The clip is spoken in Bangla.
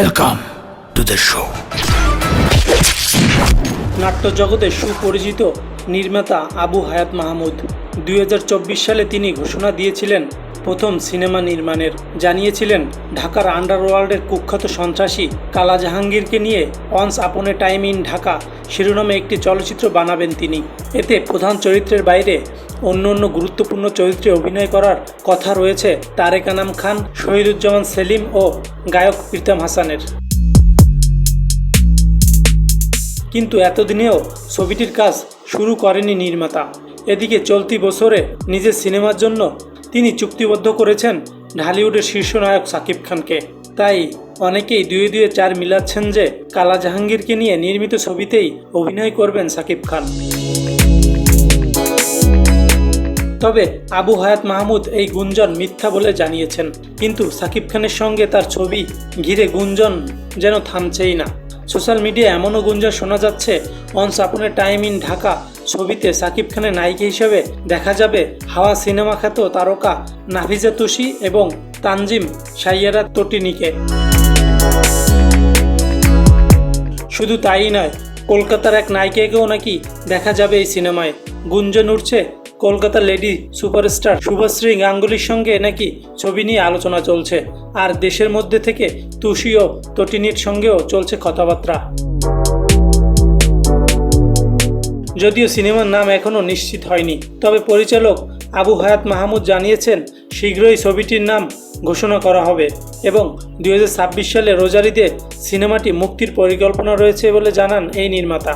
Welcome to the show. নাট্যজগতে সুপরিচিত নির্মাতা আবু হায়াত মাহমুদ। দুই হাজার চব্বিশ সালে তিনি ঘোষণা দিয়েছিলেন প্রথম সিনেমা নির্মাণের। জানিয়েছিলেন, ঢাকার আন্ডারওয়ার্ল্ডের কুখ্যাত সন্ত্রাসী কালা জাহাঙ্গীরকে নিয়ে অনস আপন এ টাইম ইন ঢাকা শিরোনামে একটি চলচ্চিত্র বানাবেন তিনি। এতে প্রধান চরিত্রের বাইরে অন্য অন্য গুরুত্বপূর্ণ চরিত্রে অভিনয় করার কথা রয়েছে তারেক আনাম খান, শহীদুজ্জামান সেলিম ও গায়ক প্রীতম হাসানের। কিন্তু এতদিনেও ছবিটির কাজ শুরু করেনি নির্মাতা। এদিকে চলতি বছরে নিজের সিনেমার জন্য তিনি চুক্তিবদ্ধ করেছেন ঢালিউডের শীর্ষ নায়ক সাকিব খানকে। তাই অনেকেই দুয়ে দুয়ে চার মিলাচ্ছেন যে কালা জাহাঙ্গীরকে নিয়ে নির্মিত ছবিতেই অভিনয় করবেন সাকিব খান। তবে আবু হায়াত মাহমুদ এই গুঞ্জন মিথ্যা বলে জানিয়েছেন। কিন্তু সাকিব খানের সঙ্গে তার ছবি ঘিরে গুঞ্জন যেন থামছেই না। সোশ্যাল মিডিয়া এমনও গুঞ্জন শোনা যাচ্ছে অনস আপনে টাইম ইন ঢাকা ছবিতে সাকিব খানের নায়িকা হিসেবে দেখা যাবে হাওয়া সিনেমা খ্যাত তারকা নাফিজা তুষি এবং তানজিম সাইয়ারা তটিনিকে। শুধু তাই নয়, কলকাতার এক নায়িকাকেও নাকি দেখা যাবে এই সিনেমায়। গুঞ্জন উঠছে কলকাতার লেডি সুপারস্টার শুভশ্রী গাঙ্গুলির সঙ্গে নাকি ছবি নিয়ে আলোচনা চলছে। আর দেশের মধ্যে থেকে তুষি ও তটিনীর সঙ্গেও চলছে কথাবার্তা। যদিও সিনেমার নাম এখনও নিশ্চিত হয়নি, তবে পরিচালক আবু হায়াত মাহমুদ জানিয়েছেন, শীঘ্রই ছবিটির নাম ঘোষণা করা হবে এবং দু হাজার ছাব্বিশ সালে রোজারিতে সিনেমাটি মুক্তির পরিকল্পনা রয়েছে বলে জানান এই নির্মাতা।